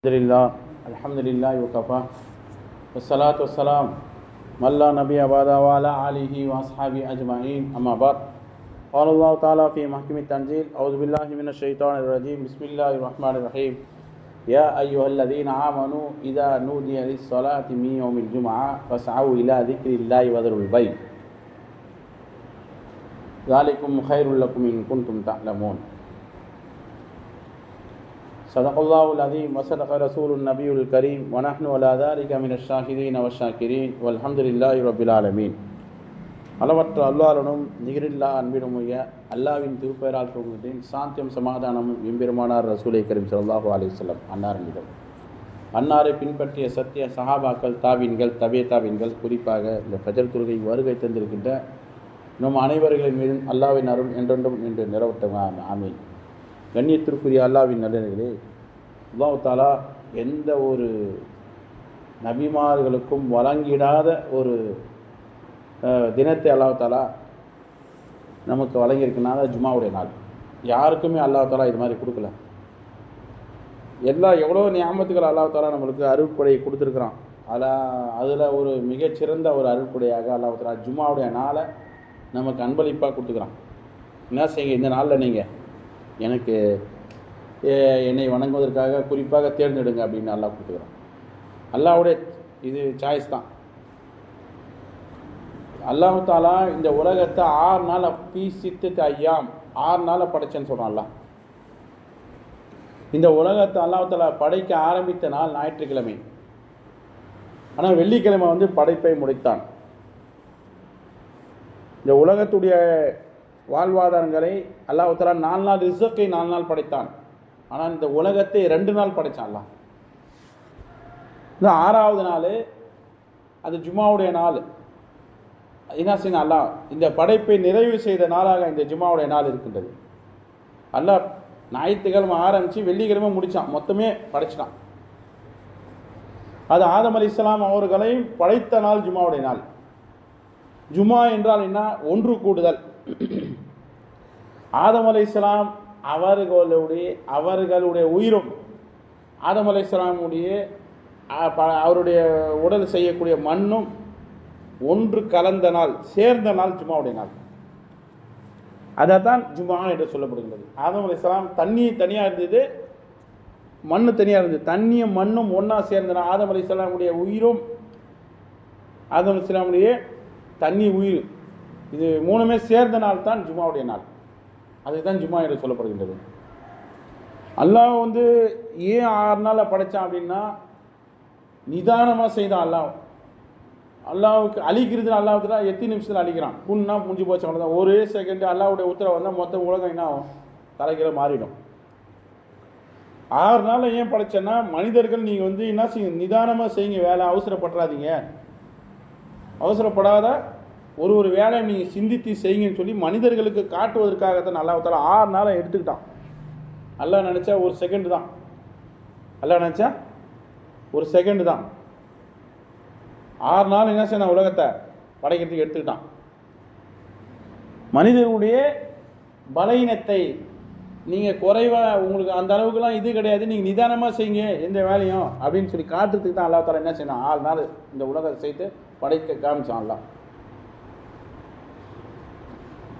الحمد لله الحمد لله وكفى والصلاة والسلام من نبي بعد وعلى آله وأصحابه أجمعين أما بعد قال الله تعالى في محكم التنزيل أعوذ بالله من الشيطان الرجيم بسم الله الرحمن الرحيم يا أيها الذين آمنوا إذا نودي للصلاة من يوم الجمعة فاسعوا إلى ذكر الله وذروا البيع ذلكم خير لكم إن كنتم تعلمون صدق الله العظيم وصدق رسول النبي الكريم ونحن على ذلك من الشاهدين والشاكرين والحمد لله رب العالمين அளவற்ற அல்லாஹ்வுடனும் நிகரில்லா அன்பினும் உய அல்லாவின் திருப்பெயரால் துவங்குகின்றேன் சாந்தியம் சமாதானமும் எம்பெருமானார் ரசூலை கரீம் ஸல்லல்லாஹு அலைஹி வஸல்லம் அன்னாரிடம் அன்னாரை பின்பற்றிய சத்திய சஹாபாக்கள் தாவீன்கள் தபே தாவீன்கள் குறிப்பாக இந்த ஃபஜர் தொழுகை வருகை தந்திருக்கின்ற நம் அனைவர்களின் மீதும் அல்லாவின் அருள் என்றென்றும் என்று நிறவட்டம் ஆமீன் கண்ணியத்திற்குரிய அல்லாவின் நல்லர்களே அல்லாஹாலா எந்த ஒரு நபிமார்களுக்கும் வழங்கிடாத ஒரு தினத்தை அல்லாஹாலா நமக்கு வழங்கியிருக்கனால ஜுமாவுடைய நாள். யாருக்குமே அல்லாஹ் தாலா இது மாதிரி கொடுக்கல. எல்லா எவ்வளோ நியாமத்துக்கள் அல்லாஹாலா நம்மளுக்கு அருட்கொடையை கொடுத்துருக்குறான். அதில் அதில் ஒரு மிகச்சிறந்த ஒரு அருட்கொடையாக அல்லாஹாலா ஜுமாவுடைய நாளை நமக்கு அன்பளிப்பாக கொடுத்துக்கிறான். என்ன செய்யுங்க இந்த நாளில் நீங்கள் எனக்கு என்னை வணங்குவதற்காக குறிப்பாக தேர்ந்தெடுங்க அப்படின்னு அல்லாஹ் கொடுத்துக்கிறான். அல்லாவுடைய இது சாய்ஸ் தான். அல்லாஹு தாலா இந்த உலகத்தை ஆறு நாள் பீ சித்து ஐயாம் ஆறு நாளில் படைச்சேன்னு சொல்கிறான் அல்லாஹ். இந்த உலகத்தை அல்லாஹு தாலா படைக்க ஆரம்பித்த நாள் ஞாயிற்றுக்கிழமை. ஆனால் வெள்ளிக்கிழமை வந்து படைப்பை முடித்தான். இந்த உலகத்துடைய வாழ்வாதாரங்களை அல்லாஹ் நாலு நாள் ரிசக்கை நாலு நாள் படைத்தான். ஆனால் இந்த உலகத்தை ரெண்டு நாள் படைத்தான் அல்லாஹ். இந்த ஆறாவது நாள் அது ஜுமாவுடைய நாள். என்ன செய்யணும் அல்லாஹ் இந்த படைப்பை நிறைவு செய்த நாளாக இந்த ஜுமாவுடைய நாள் இருக்கின்றது. அல்லாஹ் ஞாயிற்றுக்கிழமை ஆரம்பித்து வெள்ளிக்கிழமை முடித்தான் மொத்தமே படைச்சிட்டான். அது ஆதம் அலி இஸ்லாம் அவர்களையும் படைத்த நாள் ஜுமாவுடைய நாள். ஜுமா என்றால் என்ன? ஒன்று கூடுதல். ஆதம் அலை இஸ்லாம் அவர்களுடைய அவர்களுடைய உயிரும் ஆதம் அலை இஸ்லாமுடைய அவருடைய உடல் செய்யக்கூடிய மண்ணும் ஒன்று கலந்த நாள் சேர்ந்த நாள் ஜுமாவுடைய நாள். அதை தான் ஜுமா என்று சொல்லப்படுகிறது ஆதம் அலி இஸ்லாம் தண்ணி தனியாக இருந்தது மண் தனியாக இருந்தது. தண்ணியும் மண்ணும் ஒன்றா சேர்ந்த நாள் ஆதம் அலி இஸ்லாமுடைய உயிரும் ஆதம் அலி இஸ்லாமுடைய தண்ணி உயிர் இது மூணுமே சேர்ந்த நாள் தான் ஜுமாவுடைய நாள். அதுதான் ஜும்மா என்று சொல்லப்படுகின்றது. அல்லாஹ் வந்து ஏன் ஆறு நாளில் படைச்சான் அப்படின்னா நிதானமாக செய்தான் அல்லாஹ். அல்லாவுக்கு அழிக்கிறது அல்லாவுக்கு தான் எத்தனை நிமிஷத்தில் அழிக்கிறான்? புண்ணா முடிஞ்சு போச்சு அவ்வளோதான் ஒரே செகண்ட் அல்லாவுடைய உத்தரவு வந்தால் மொத்த உலகம் என்ன ஆகும்? தலைகீழ மாறிடும். ஆறு நாளில் ஏன் படைச்சேன்னா மனிதர்கள் நீங்கள் வந்து என்ன செய்யுங்க? நிதானமாக செய்யுங்க வேலை அவசரப்படுறாதீங்க அவசரப்படாத ஒரு ஒரு வேலையை நீங்கள் சிந்தித்து செய்யுங்கன்னு சொல்லி மனிதர்களுக்கு காட்டுவதற்காக தான் அல்லாஹ் ஆறு நாளாக எடுத்துக்கிட்டான். நல்லா நினச்சா ஒரு செகண்டு தான். நல்லா நினச்சா ஒரு செகண்டு தான். ஆறு நாள் என்ன செய்யணும் உலகத்தை? படைக்கிறதுக்கு எடுத்துக்கிட்டான். மனிதனுடைய பலவீனத்தை நீங்கள் குறைவாக உங்களுக்கு அந்த அளவுக்குலாம் இது கிடையாது. நீங்கள் நிதானமாக செய்யுங்க எந்த வேலையும் அப்படின்னு சொல்லி காட்டுறதுக்கு தான் அல்லா தாலா என்ன செய்யணும் ஆறு நாள் இந்த உலகத்தை சேர்த்து படைக்க காமிச்சான் எல்லாம்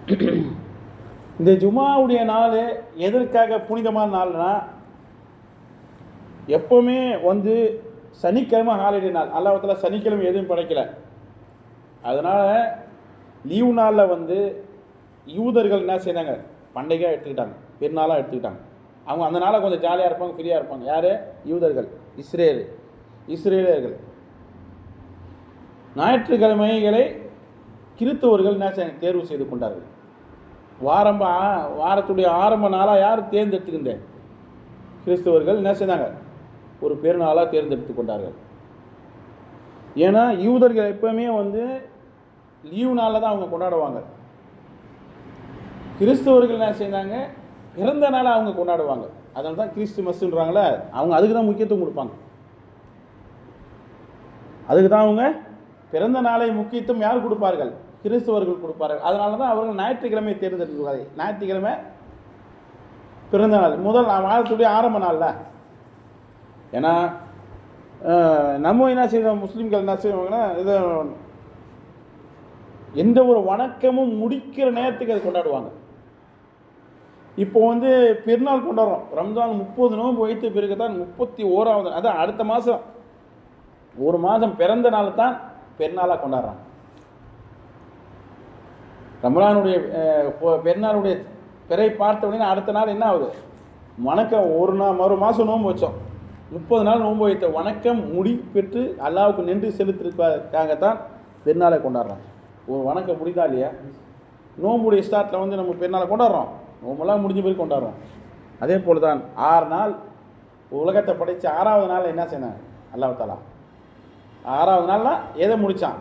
இந்த ஜுமாவுடைய நாள் எதற்காக புனிதமான நாள்னா எப்போவுமே வந்து சனிக்கிழமை ஹாலிடே நாள். அல்லாஹத்தில் சனிக்கிழமை எதுவும் படைக்கல. அதனால் லீவு நாளில் வந்து யூதர்கள் என்ன செய்தாங்க? பண்டிகையாக எடுத்துக்கிட்டாங்க. பெருநாளாக எடுத்துக்கிட்டாங்க. அவங்க அந்த நாளை கொஞ்சம் ஜாலியாக இருப்பாங்க ஃப்ரீயாக இருப்பாங்க. யார்? யூதர்கள். இஸ்ரேல். இஸ்ரேலியர்கள். ஞாயிற்றுக்கிழமைகளை கிறித்தவர்கள் என்ன செய்ய- தேர்வு செய்து கொண்டார்கள். வாரம் வாரத்துடைய ஆரம்ப நாளாக யார் தேர்ந்தெடுத்துக்கின்றேன் கிறிஸ்தவர்கள் என்ன செய்தாங்க? ஒரு பெருநாளாக தேர்ந்தெடுத்து கொண்டார்கள். ஏன்னா யூதர்கள் எப்பவுமே வந்து லீவு நாளில் தான் அவங்க கொண்டாடுவாங்க. கிறிஸ்தவர்கள் என்ன செய்தாங்க? பிறந்த நாளாக அவங்க கொண்டாடுவாங்க. அதனால தான் கிறிஸ்துமஸ்ன்றாங்களே அவங்க அதுக்கு தான் முக்கியத்துவம் கொடுப்பாங்க. அதுக்கு தான் அவங்க பிறந்த நாளை முக்கியத்துவம் யார் கொடுப்பார்கள்? கிறிஸ்தவர்கள் கொடுப்பார்கள். அதனால தான் அவர்கள் ஞாயிற்றுக்கிழமை தேர்ந்தெடுக்கிறார்கள் ஞாயிற்றுக்கிழமை பிறந்த நாள். முதல் வாரத்துடைய ஆரம்ப நாளில். ஏன்னா நம்ம என்ன செய்வோம் முஸ்லீம்கள் என்ன செய்வாங்கன்னா இது எந்த ஒரு வணக்கமும் முடிக்கிற நேரத்துக்கு அது கொண்டாடுவாங்க. இப்போ வந்து பெருநாள் கொண்டாடுறோம். ரம்ஜான் முப்பது நோம்பு வைத்த பிறகு தான் முப்பத்தி ஓராவது அதான் அடுத்த மாதம் ஒரு மாதம் பிறந்த நாள் தான் பெருநாளாக கொண்டாடுறாங்க. ரமலானுடைய பெருநாளுடைய பிறை பார்த்த உடனே அடுத்த நாள் என்ன ஆகுது? வணக்கம் ஒரு நாள் மறு மாதம் நோன்பு வச்சோம். முப்பது நாள் நோன்பு வைத்த வணக்கம் முடி பெற்று அல்லாவுக்கு நின்று செலுத்திருக்காக தான் பெருநாளை கொண்டாடுறாங்க. ஒரு வணக்கம் முடிதா இல்லையா? நோம்புடைய ஸ்டார்ட்டில் வந்து நம்ம பெருநாளை கொண்டாடுறோம். நோம்பெல்லாம் முடிஞ்ச பிறகு கொண்டாடுறோம். அதே போல் தான் ஆறு நாள் உலகத்தை படைத்து ஆறாவது நாள் என்ன செய்யணும்? அல்லாஹ் தாலா ஆறாவது நாளில் எதை முடித்தான்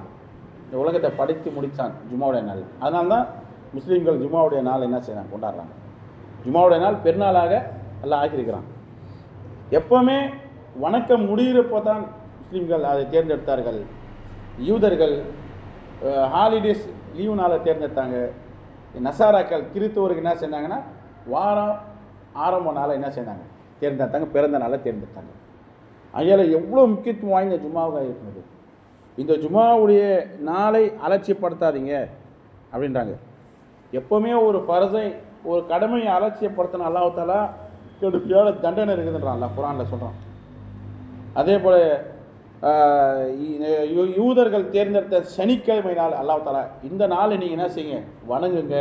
இந்த உலகத்தை படித்து முடித்தான் ஜுமாவுடைய நாள். அதனால தான் முஸ்லீம்கள் ஜுமாவுடைய நாள் என்ன செய்கிறாங்க கொண்டாடுறாங்க. ஜுமாவுடைய நாள் பெருநாளாக எல்லாம் ஆக்கியிருக்கிறான். எப்போவுமே வணக்கம் முடிகிறப்போ தான் முஸ்லீம்கள் அதை தேர்ந்தெடுத்தார்கள். யூதர்கள் ஹாலிடேஸ் லீவு நாளை தேர்ந்தெடுத்தாங்க. நசாராக்கள் கிறித்தவருக்கு என்ன செஞ்சாங்கன்னா வாரம் ஆரம்ப நாளை என்ன செய்தாங்க? தேர்ந்தெடுத்தாங்க. பிறந்த நாளை தேர்ந்தெடுத்தாங்க. அதில் எவ்வளோ முக்கியத்துவம் வாய்ந்த ஜும்மாவாக இருக்கிறது இந்த ஜுமாவுடைய நாளை அலட்சியப்படுத்தாதீங்க அப்படின்றாங்க. எப்போவுமே ஒரு பரதை ஒரு கடமையை அலட்சியப்படுத்தின அல்லாஹாலா கடுமையான தண்டனை இருக்குதுன்றான் அல்ல குரானில் சொல்கிறான் அதே போல் யூதர்கள் தேர்ந்தெடுத்த சனிக்கிழமை நாள் அல்லாஹ் தாலா இந்த நாளை நீங்கள் என்ன செய்யுங்க? வணங்குங்க.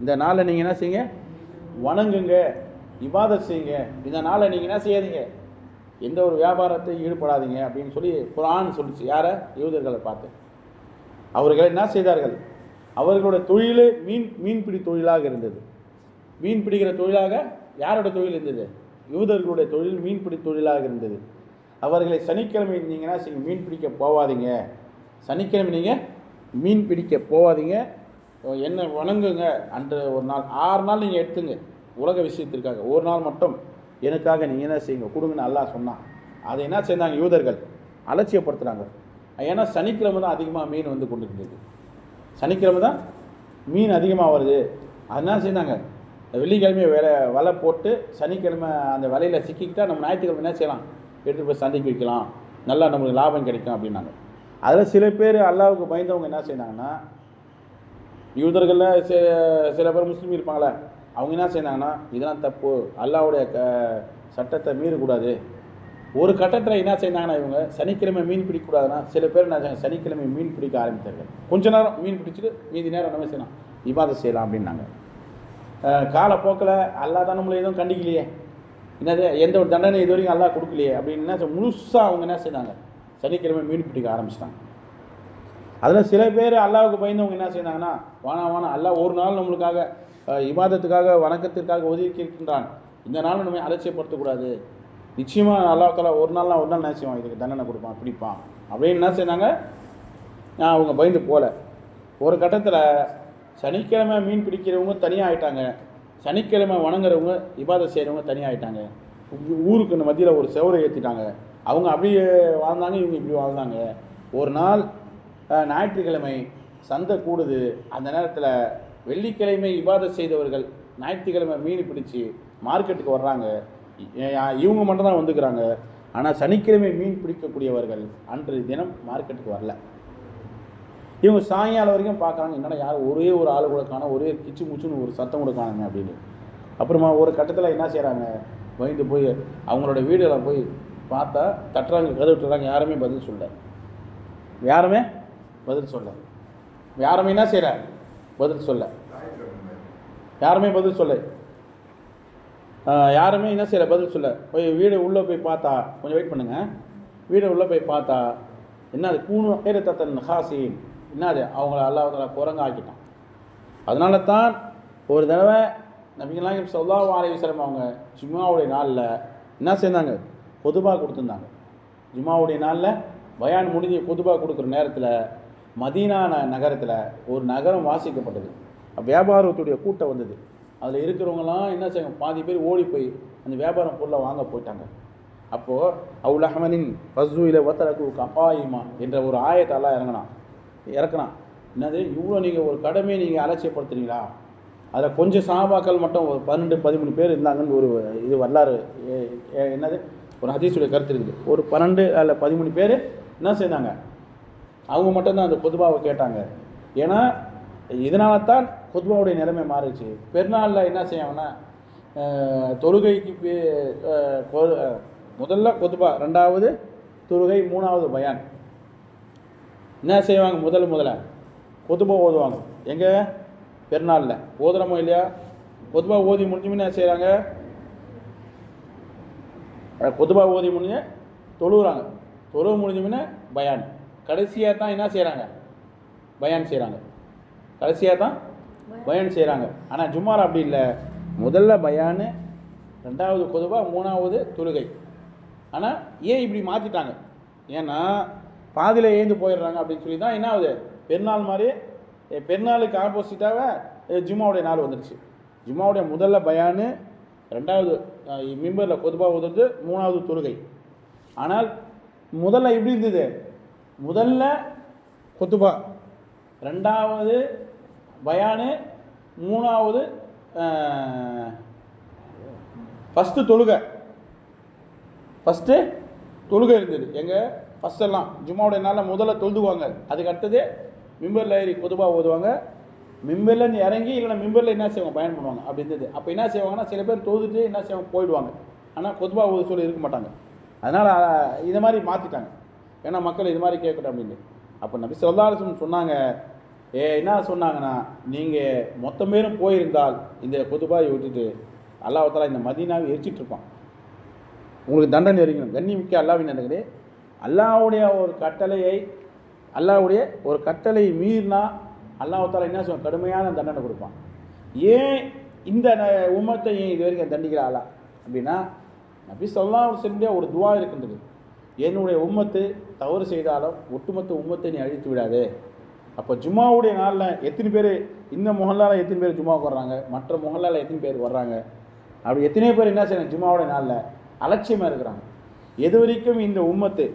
இந்த நாளை நீங்கள் என்ன செய்யுங்க? வணங்குங்க. இவாதம் செய்யுங்க. இந்த நாளை நீங்கள் என்ன செய்யாதீங்க? எந்த ஒரு வியாபாரத்தை ஈடுபடாதீங்க அப்படின்னு சொல்லி குரான் சொல்லிச்சு. யாரை? யூதர்களை பார்த்து. அவர்கள் என்ன செய்தார்கள்? அவர்களோட தொழிலே மீன் மீன்பிடி தொழிலாக இருந்தது. மீன் பிடிக்கிற தொழிலாக யாரோட தொழில் இருந்தது? யூதர்களுடைய தொழில் மீன்பிடி தொழிலாக இருந்தது. அவர்களை சனிக்கிழமை நீங்கள் சரி மீன் பிடிக்க போவாதீங்க. சனிக்கிழமை நீங்கள் மீன் பிடிக்க போவாதீங்க. என்ன வணங்குங்க. அன்று ஒரு நாள் ஆறு நாள் நீங்கள் எடுத்துங்க. உலக விஷயத்திற்காக. ஒரு நாள் மட்டும். எனக்காக நீங்கள் என்ன செய்யுங்க? கொடுங்கன்னு நல்லா சொன்னான். அதை என்ன செய்தாங்க? யூதர்கள் அலட்சியப்படுத்துனாங்க ஏன்னா சனிக்கிழமை தான் அதிகமாக மீன் வந்து கொண்டு இருந்தது சனிக்கிழமை தான் மீன் அதிகமாக வருது. என்ன செய்தாங்க? வெள்ளிக்கிழமையை வேலை வலை போட்டு சனிக்கிழமை அந்த வலையில் சிக்கிக்கிட்டால் நம்ம ஞாயிற்றுக்கிழமை என்ன செய்யலாம்? எடுத்து போய் சந்தைக்கு வைக்கலாம் நல்லா நம்மளுக்கு லாபம் கிடைக்கும் அப்படின்னாங்க. அதில் சில பேர் அல்லாவுக்கு பயந்தவங்க என்ன செய்தாங்கன்னா யூதர்களில் சில சில பேர் முஸ்லீம் இருப்பாங்களே அவங்க என்ன செய்தாங்கன்னா இதெல்லாம் தப்பு. அல்லாவுடைய க சட்டத்தை மீறக்கூடாது. ஒரு கட்டத்தில் என்ன செய்தாங்கன்னா இவங்க சனிக்கிழமை மீன் பிடிக்கக்கூடாதுன்னா சில பேர் என்ன சனிக்கிழமை மீன் பிடிக்க ஆரம்பித்தார்கள். கொஞ்ச நேரம் மீன் பிடிச்சிட்டு மீதி நேரம் என்ன செய்யலாம்? இவாதம் செய்யலாம் அப்படின்னாங்க. காலப்போக்கில் அல்லா தான் நம்மளை எதுவும் கண்டிக்கலையே. என்னது எந்த ஒரு தண்டனை இது வரைக்கும் அல்லாஹ் கொடுக்கலையே அப்படின்னு என்ன முழுசாக அவங்க என்ன செய்தாங்க? சனிக்கிழமை மீன் பிடிக்க ஆரம்பிச்சிட்டாங்க. அதில் சில பேர் அல்லாவுக்கு பயந்தவங்க என்ன செய்தாங்கன்னா வானா வானா அல்லாஹ் ஒரு நாள் நம்மளுக்காக இவாதத்துக்காக வணக்கத்திற்காக ஒதுக்கி இருக்கின்றான் இந்த நாள் நம்ம அலட்சியப்படுத்தக்கூடாது. நிச்சயமாக நல்லா தலா ஒரு நான் ஒரு நாள் நான் செய்வான். இதுக்கு தண்டனை கொடுப்பான் பிடிப்பான். அப்படின்னு என்ன செய்தாங்க நான் அவங்க பயந்து போகல ஒரு கட்டத்தில் சனிக்கிழமை மீன் பிடிக்கிறவங்க தனியாக ஆயிட்டாங்க சனிக்கிழமை வணங்குறவங்க இபாதத் செய்கிறவங்க தனியாக ஆயிட்டாங்க ஊருக்கு இந்த மத்தியில் ஒரு செவரை ஏற்றிட்டாங்க அவங்க அப்படியே வாழ்ந்தாங்க இவங்க இப்படி வாழ்ந்தாங்க. ஒரு நாள் ஞாயிற்றுக்கிழமை சந்தை கூடுது. அந்த நேரத்தில் வெள்ளிக்கிழமை விவாதம் செய்தவர்கள் ஞாயிற்றுக்கிழமை மீன் பிடிச்சி மார்க்கெட்டுக்கு வர்றாங்க. இவங்க இவங்க மட்டும்தான் வந்துக்கிறாங்க. ஆனால் சனிக்கிழமை மீன் பிடிக்கக்கூடியவர்கள் அன்று தினம் மார்க்கெட்டுக்கு வரல. இவங்க சாயங்காலம் வரைக்கும் பார்க்குறாங்க என்னடா யார் ஒரே ஒரு ஆள் கூட காணும் ஒரே கிச்சு முச்சுன்னு ஒரு சத்தம் கூட காணுங்க அப்படின்னு. அப்புறமா ஒரு கட்டத்தில் என்ன செய்கிறாங்க பயந்து போய் அவங்களோட வீடுகளை போய் பார்த்தா தட்டுறாங்க கதை விட்டுறாங்க யாருமே பதில் சொல்ல யாருமே பதில் சொல்ல யாருமே என்ன செய்கிறாங்க பதில் சொல்ல. யாருமே பதில் சொல்ல. யாருமே என்ன செய்யல? பதில் சொல்ல. போய் வீடு உள்ளே போய் பார்த்தா கொஞ்சம் வெயிட் பண்ணுங்க. வீடு உள்ளே போய் பார்த்தா என்னது? கூணு ஏறு தத்தன் ஹாசின். என்னது? அவங்கள அல்லாஹ் குரங்க ஆக்கிட்டான் அதனால தான் ஒரு தடவை நபிகளாம் சொல்லாஹ் அலைவசலம் அவங்க ஜும்மாவுடைய நாளில் என்ன செய்தாங்க? பொதுவாக கொடுத்துருந்தாங்க. ஜும்மாவுடைய நாளில் பயான் முடிஞ்சு பொதுவாக கொடுக்குற நேரத்தில் மதீனா நகரத்தில் ஒரு நகரம் வாசிக்கப்பட்டது. வியாபாரத்துடைய கூட்டம் வந்தது. அதில் இருக்கிறவங்கலாம் என்ன செய்யும் பாதி பேர் ஓடி போய் அந்த வியாபாரம் பொருளை வாங்க போயிட்டாங்க. அப்போது அவுல் அஹமனின் ஃபஸ்ஸுயில ஒத்தரகு கபாயிமா என்ற ஒரு ஆயத்தெல்லாம் இறங்கினான். இறக்குனான். என்னது? இவ்வளோ நீங்கள் ஒரு கடமையை நீங்கள் அலட்சியப்படுத்துறீங்களா? அதில் கொஞ்சம் சாபாக்கள் மட்டும் ஒரு பன்னெண்டு பதிமூணு பேர் இருந்தாங்கன்னு ஒரு இது வரலாறு. என்னது? ஒரு ஹதீஸுடைய கருத்து இருக்குது. ஒரு பன்னெண்டு அல்ல பதிமூணு பேர் என்ன செய்தாங்க? அவங்க மட்டும்தான் அந்த குதுபாவை கேட்டாங்க. ஏன்னா இதனால தான் குதுபாவுடைய நிலைமை மாறிச்சு பெருநாளில் என்ன செய்யணும்னா தொழுகைக்கு பே- முதல்ல குதுபா ரெண்டாவது தொழுகை மூணாவது பயான். என்ன செய்வாங்க? முதல் முதல்ல கொதுபா ஓதுவாங்க. எங்கே? பெருநாளில். ஓதுறோமோ இல்லையா? கொதுபா ஓதி முடிஞ்சுமே என்ன செய்கிறாங்க கொதுபா ஓதி முடிஞ்சு தொழுகிறாங்க தொழுவு முடிஞ்சுமே பயான். கடைசியாக தான் என்ன செய்கிறாங்க பயான் செய்கிறாங்க கடைசியாக தான் பயான். செய்கிறாங்க ஆனால் ஜும்மார் அப்படி இல்லை. முதல்ல பயானு ரெண்டாவது கொதுபா மூணாவது தொழுகை. ஆனால் ஏன் இப்படி மாற்றிட்டாங்க ஏன்னா பாதியில் ஏந்து போயிடுறாங்க அப்படின்னு சொல்லி தான் என்ன ஆகுது? பெருநாள் மாதிரி பெருநாளுக்கு ஆப்போசிட்டாக ஜும்மாவுடைய நாள் வந்துடுச்சு ஜும்மாவுடைய முதல்ல பயானு ரெண்டாவது மிம்பரில் கொதுபா உதறது மூணாவது தொழுகை. ஆனால் முதல்ல எப்படி இருந்தது? முதல்ல கொத்துபா. ரெண்டாவது பயானு மூணாவது ஃபஸ்ட்டு தொழுகை. ஃபஸ்ட்டு தொழுகை இருந்தது. எங்கள் ஃபஸ்ட்டெல்லாம் ஜும்மாவுடைய நாளில் முதல்ல தொழுதுவாங்க. அதுக்கு அடுத்தது மிம்பரில் ஏறி கொதுபா ஓதுவாங்க. மிம்பர்லேருந்து இறங்கி இல்லைனா மிம்பரில் என்ன செய்வாங்க? பயன் பண்ணுவாங்க. அப்படி இருந்தது. அப்போ என்ன செய்வாங்கன்னா சில பேர் தொழுதுட்டு என்ன செய்வாங்க? போயிடுவாங்க. ஆனால் கொதுபா ஓது சொல்லி இருக்க மாட்டாங்க. அதனால் இதை மாதிரி மாற்றிட்டாங்க ஏன்னா மக்கள் இது மாதிரி கேட்கட்டும் அப்படின்னு. அப்போ நபி சொல்லாலும் சொன்னாங்க ஏ என்ன சொன்னாங்கன்னா நீங்கள் மொத்த பேரும் போயிருந்தால் இந்த கொதுபாயை விட்டுட்டு அல்லாஹால இந்த மதினாவை எரிச்சிட்டு இருப்பான். உங்களுக்கு தண்டனை அறிக்கணும் கண்ணிமிக்க அல்லாவின் நடக்குது அல்லாவுடைய ஒரு கட்டளையை அல்லாவுடைய ஒரு கட்டளையை மீறினா அல்லாஹால என்ன சொல்ல கடுமையான தண்டனை கொடுப்பான். ஏன் இந்த ந- ஏன் இது வரைக்கும் தண்டிக்கிறாளா அப்படின்னா நபி சொல்லா செல்லிய ஒரு துவா இருக்கின்றது. என்னுடைய உம்மத்து தவறு செய்தாலும் ஒட்டுமொத்த உம்மத்தை நீ அழித்து விடாதே. அப்போ ஜும்மாவுடைய நாளில் எத்தனை பேர் இந்த முகல்லால் எத்தனை பேர் ஜும்மாவுக்கு வர்றாங்க? மற்ற முகல்லால் எத்தனை பேர் வர்றாங்க? அப்படி எத்தனை பேர் என்ன செய்யணும் ஜும்மாவுடைய நாளில் அலட்சியமாக இருக்கிறாங்க. எது வரைக்கும் இந்த உம்மத்து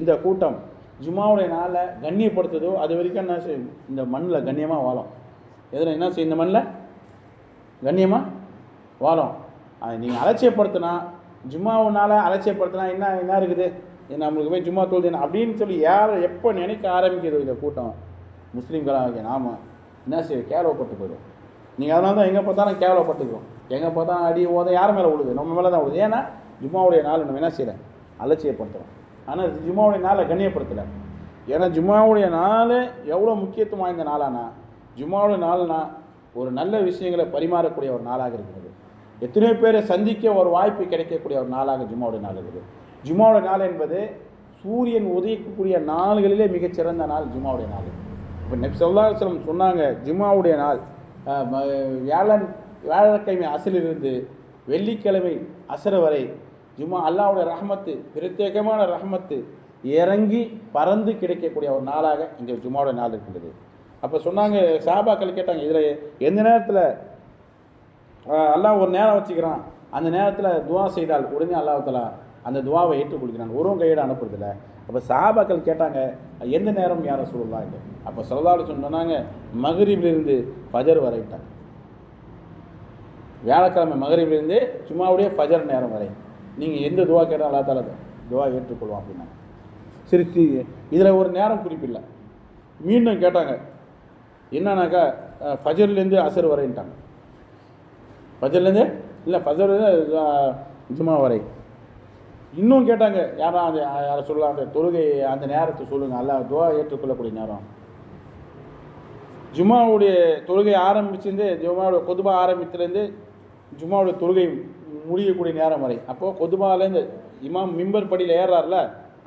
இந்த கூட்டம் ஜும்மாவுடைய நாளில் கண்ணியப்படுத்துதோ அது வரைக்கும் என்ன செய்யும்? இந்த மண்ணில் கண்ணியமாக வாழும். எதில் என்ன செய்யும் இந்த மண்ணில்? கண்ணியமாக வாழும். அதை நீங்கள் அலட்சியப்படுத்தினா ஜும்மாவுனால அலட்சியப்படுத்தினா என்ன என்ன இருக்குது? நம்மளுக்கு போய் ஜும்மா தொழுது அப்படின்னு சொல்லி யார் எப்போ நினைக்க ஆரம்பிக்கிறது இந்த கூட்டம் முஸ்லீம்களாக நாம் என்ன செய்ய கேவலப்பட்டு போயிடும் நீங்கள் அதனால தான் எங்கே பார்த்தாலும் கேவலப்பட்டுக்கிறோம். எங்கே பார்த்தாலும் அடி ஓத யார் மேலே விழுது நம்ம மேலே தான் விழுது ஏன்னா ஜும்மாவுடைய நாள் நம்ம என்ன செய்யலை? அலட்சியப்படுத்துகிறோம் ஆனால் ஜும்மாவுடைய நாளை கண்ணியப்படுத்தலை. ஏன்னா ஜும்மாவுடைய நாள் எவ்வளோ முக்கியத்துவம் வாய்ந்த நாளானா ஜும்மாவுடைய நாள்னா ஒரு நல்ல விஷயங்களை பரிமாறக்கூடிய ஒரு நாளாக இருக்கிறது. எத்தனையோ பேரை சந்திக்க ஒரு வாய்ப்பு கிடைக்கக்கூடிய ஒரு நாளாக ஜும்மாவுடைய நாள் இருக்குது. ஜும்மாவுடைய நாள் என்பது சூரியன் உதயக்கூடிய நாள்களிலே மிகச்சிறந்த நாள் ஜுமாவுடைய நாள். இப்போ நெப் சொல்லாசலம் சொன்னாங்க ஜுமாவுடைய நாள். வியாழன் வியாழக்கிழமை அசலிலிருந்து வெள்ளிக்கிழமை அசர வரை ஜும்மா அல்லாவுடைய ரஹமத்து பிரத்யேகமான ரஹமத்து இறங்கி பறந்து கிடைக்கக்கூடிய ஒரு நாளாக இங்கே ஜும்மாவுடைய நாள் இருக்கின்றது. அப்போ சொன்னாங்க சாபாக்கள் கேட்டாங்க இதில் எந்த நேரத்தில் அல்லாஹ் ஒரு நேரம் வச்சுக்கிறான். அந்த நேரத்தில் துவா செய்தால் உடனே அல்லாஹ் அந்த துவாவை ஏற்றுக்கொள்கிறாங்க ஒருவன் கையோடு அனுப்புறதில்ல. அப்போ சாபாக்கள் கேட்டாங்க எந்த நேரம் யாரை சொல்லலாம் இல்லை அப்போ சொல்லலாடு சொன்னாங்க மகரிபிலிருந்து ஃபஜர் வரைட்டாங்க வியாழக்கிழமை மகரிபிலிருந்து சும்மாவுடைய ஃபஜர் நேரம் வரை. நீங்கள் எந்த துவா கேட்டால் அல்லா தாலா துவா ஏற்றுக்கொள்வோம் அப்படின்னாங்க. சரி இதில் ஒரு நேரம் குறிப்பில்லை மீண்டும் கேட்டாங்க என்னன்னாக்கா ஃபஜர்லேருந்து அசர் வரைன்ட்டாங்க ஃபஜர்லேருந்து? இல்லை ஃபஜர்லேருந்து ஜுமா வரை. இன்னும் கேட்டாங்க யாரா அந்த யாரை சொல்லலாம் அந்த தொழுகை அந்த நேரத்தை சொல்லுங்கள் அல்லா துவா ஏற்றுக்கொள்ளக்கூடிய நேரம். ஜும்மாவுடைய தொழுகை ஆரம்பிச்சிருந்து ஜும்மாவோட கொதுபா ஆரம்பித்துலேருந்து ஜும்மாவோட தொழுகை முடியக்கூடிய நேரம் வரை. அப்போது கொதுபாலேருந்து இமாம் மிம்பர் படியில் ஏறார்ல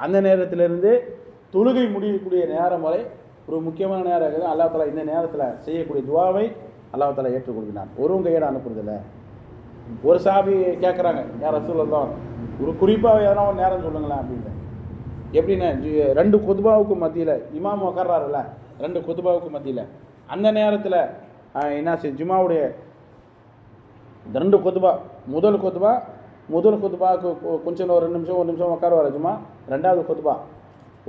அந்த நேரத்திலேருந்து தொழுகை முடியக்கூடிய நேரம் வரை ஒரு முக்கியமான நேரம் இருக்குது. அல்லா தலா இந்த நேரத்தில் செய்யக்கூடிய துவாவை அல்லாஹ் தலா ஏற்றுக்கொள்கிறான். ஒருவன் கையோட அனுப்புறதில்ல. ஒரு சாபி கேட்குறாங்க யார் ரசூலல்லாம் ஒரு குறிப்பாக எதனா ஒரு நேரம் சொல்லுங்களேன் அப்படின்னு. எப்படின்னா ரெண்டு குதுபாவுக்கு மத்தியில் இமாம் உக்கார்றாருல்ல ரெண்டு குதுபாவுக்கு மத்தியில். அந்த நேரத்தில் என்ன செய்ய ஜுமாவுடைய ரெண்டு கொத்துபா முதல் கொத்துபா முதல் கொத்துபாவுக்கு கொஞ்சம் ஒரு ரெண்டு நிமிஷம் ஒரு நிமிஷம் உட்காருவார் ஜுமா ரெண்டாவது கொத்துபா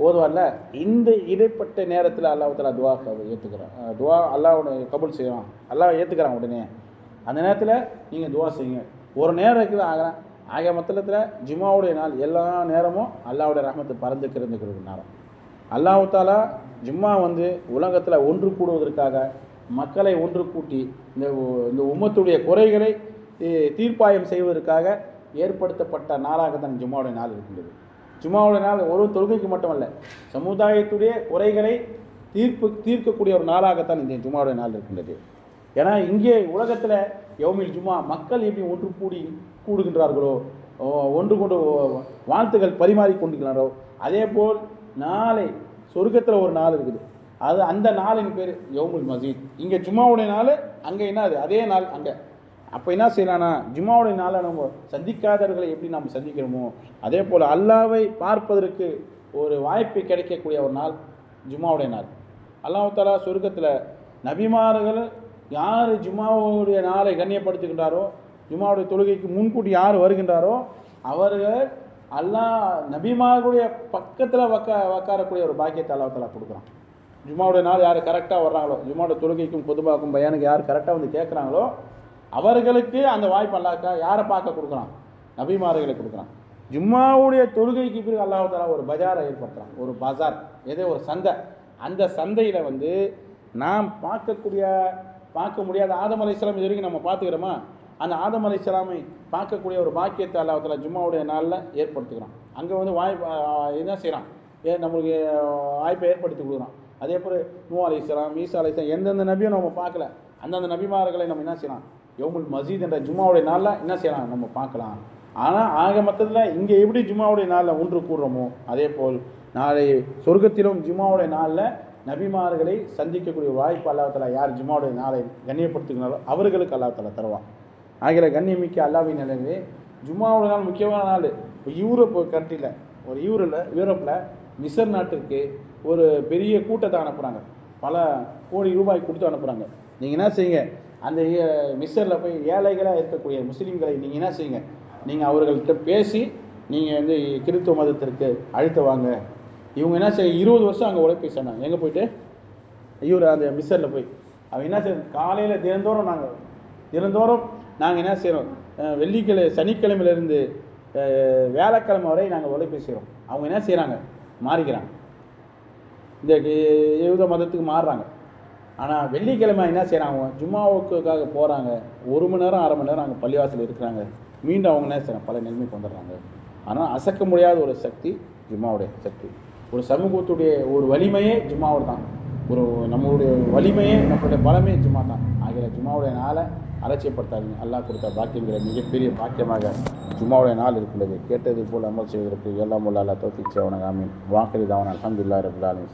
ஓதுவார்ல இந்த இடைப்பட்ட நேரத்தில் அல்லாஹ் துவா ஏற்றுக்கிறான் துவா அல்லாவோட கபுல் செய்வான். அல்லாஹ் ஏற்றுக்கிறான் உடனே. அந்த நேரத்தில் நீங்கள் துவா செய்யுங்க. ஒரு நேரம் இருக்குது ஆகிறேன் ஆக மொத்தத்தில் ஜும்மாவுடைய நாள் எல்லா நேரமும் அல்லாவுடைய ரஹமத்து பறந்து கிடந்துக்கிறது நேரம். அல்லாஹாலா ஜும்மா வந்து உலகத்தில் ஒன்று கூடுவதற்காக மக்களை ஒன்று கூட்டி இந்த இந்த உம்மத்துடைய குறைகளை தீர்ப்பாயம் செய்வதற்காக ஏற்படுத்தப்பட்ட நாளாக தான் ஜும்மாவுடைய நாள் இருக்கின்றது. ஜும்மாவுடைய நாள் ஒரு தொழுகைக்கு மட்டுமல்ல சமுதாயத்துடைய குறைகளை தீர்ப்பு தீர்க்கக்கூடிய ஒரு நாளாகத்தான் இந்த ஜும்மாவுடைய நாள் இருக்கின்றது. ஏன்னா இங்கே உலகத்தில் யௌமில் ஜும்மா மக்கள் எப்படி ஒன்று கூடி கூடுகின்றார்களோ? ஒன்று கொண்டு வாழ்த்துக்கள் பரிமாறி கொண்டிருக்கிறாரோ அதே போல் நாளை சொர்க்கத்தில் ஒரு நாள் இருக்குது. அது அந்த நாளின் பேர் யோமுல் மசீத். இங்கே ஜும்மாவுடைய நாள் அங்கே என்ன அது? அதே நாள் அங்கே. அப்போ என்ன செய்யலாம்னா ஜும்மாவுடைய நாளை நம்ம சந்திக்காதவர்களை எப்படி நம்ம சந்திக்கிறோமோ அதே போல் அல்லாவை பார்ப்பதற்கு ஒரு வாய்ப்பு கிடைக்கக்கூடிய ஒரு நாள் ஜும்மாவுடைய நாள். அல்லாஹாலா சொர்க்கத்தில் நபிமார்கள் யார் ஜும்மாவுடைய நாளை கண்ணியப்படுத்துகின்றாரோ ஜுமாவுடைய தொழுகைக்கு முன்கூட்டி யார் வருகின்றாரோ அவர்கள் அல்லாஹ் நபிமார்களுடைய பக்கத்தில் வக்க உக்காரக்கூடிய ஒரு பாக்கியத்தை அல்லாஹ் கொடுக்குறான். ஜுமாவுடைய நாள் யார் கரெக்டாக வர்றாங்களோ ஜுமாவுடைய தொழுகைக்கும் பொதுமாக்கும் பையனுக்கு யார் கரெக்டாக வந்து கேட்குறாங்களோ அவர்களுக்கு அந்த வாய்ப்பு அல்லாக்கா யாரை பார்க்க கொடுக்குறான்? நபிமார்களை கொடுக்குறான். ஜும்மாவுடைய தொழுகைக்கு பிறகு அல்லாஹாலா ஒரு பஜாரை ஏற்படுத்துகிறான் ஒரு பஜார் ஏதோ ஒரு சந்தை. அந்த சந்தையில் வந்து நாம் பார்க்கக்கூடிய பார்க்க முடியாத ஆதம் அலைஹிஸ்ஸலாம் இது வரைக்கும் நம்ம பார்த்துக்கிறோமா? அந்த ஆதம் அலைஹிஸ்ஸலாமை பார்க்கக்கூடிய ஒரு பாக்கியத்தை அல்லாஹத்தில் ஜும்மாவுடைய நாளில் ஏற்படுத்துகிறான் அங்கே வந்து வாய்ப்பு என்ன செய்கிறான் ஏ நம்மளுக்கு வாய்ப்பை ஏற்படுத்தி கொடுக்குறான். அதே போல் நூ அலைஹிஸ்ஸலாம் ஈசா அலைஹிஸ்ஸலாம் எந்தெந்த நபியும் நம்ம பார்க்கல. அந்தந்த நபிமார்களை நம்ம என்ன செய்யலாம்? யோமுல் மசீத் என்ற ஜும்மாவுடைய நாளில் என்ன செய்யலாம்? நம்ம பார்க்கலாம். ஆனால் ஆக மொத்தத்தில் இங்கே எப்படி ஜும்மாவுடைய நாளில் ஒன்று கூடுறோமோ அதே போல் நாளை சொர்க்கத்திலும் ஜும்மாவுடைய நாளில் நபிமார்களை சந்திக்கக்கூடிய வாய்ப்பு அல்லாஹ் யார் ஜும்மாவுடைய நாளை கண்ணியப்படுத்துகிறாரோ அவர்களுக்கு அல்லாஹ் தருவான். ஆகிற கண்ணியமிக்க அல்லாவின் நிலவே ஜும்மாவோட நாள் முக்கியமான நாள். இப்போ யூரோப் கண்ட்ரியில் ஒரு யூரில் யூரோப்பில் மிசர் நாட்டிற்கு ஒரு பெரிய கூட்டத்தை அனுப்புகிறாங்க பல கோடி ரூபாய் கொடுத்து அனுப்புகிறாங்க நீங்கள் என்ன செய்யுங்க? அந்த மிஸ்ஸரில் போய் ஏழைகளாக இருக்கக்கூடிய முஸ்லீம்களை நீங்கள் என்ன செய்யுங்க? நீங்கள் அவர்கள்ட்ட பேசி நீங்கள் வந்து கிறித்துவ மதத்திற்கு அழுத்த வாங்க. இவங்க என்ன செய்ய இருபது வருஷம் அங்கே உழைப்பை சொன்னாங்க எங்கே போயிட்டு? இவர் அந்த மிஸ்ஸரில் போய். அவன் என்ன செய்ய காலையில் தினந்தோறும் நாங்கள் தினந்தோறும் நாங்கள் என்ன செய்கிறோம் வெள்ளிக்கிழமை சனிக்கிழமையிலேருந்து வேலைக்கிழமை வரை நாங்கள் உழைப்பு செய்கிறோம் அவங்க என்ன செய்கிறாங்க மாறிக்கிறாங்க. இந்த யூத மதத்துக்கு மாறுறாங்க. ஆனால் வெள்ளிக்கிழமை என்ன செய்கிறாங்க ஜும்மாவுக்காக போகிறாங்க ஒரு மணி நேரம் அரை மணி நேரம் அங்கே பள்ளிவாசல் இருக்கிறாங்க. மீண்டும் அவங்க என்ன செய்கிறாங்க பல நிலைமைக்கு வந்துடுறாங்க ஆனால் அசைக்க முடியாத ஒரு சக்தி ஜும்மாவுடைய சக்தி. ஒரு சமூகத்துடைய ஒரு வலிமையே ஜும்மாவோட தான். ஒரு நம்மளுடைய வலிமையே நம்மளுடைய பலமே ஜும்மா தான். ஆகிற ஜும்மாவுடைய நாளை அலட்சியப்படுத்தாதீங்க. அல்லாஹ் கொடுத்த பாக்கியங்கிற மிகப்பெரிய பாக்கியமாக ஜும்மாவுடைய நாள் இருக்கிறது கேட்டது போல் அமல் செய்வதற்கு எல்லாம் உள்ள அல்லா தோத்திச்சு ஆமீன். வாக்கரி தாவன். அலமதுல்லா ரபுல்லாலும்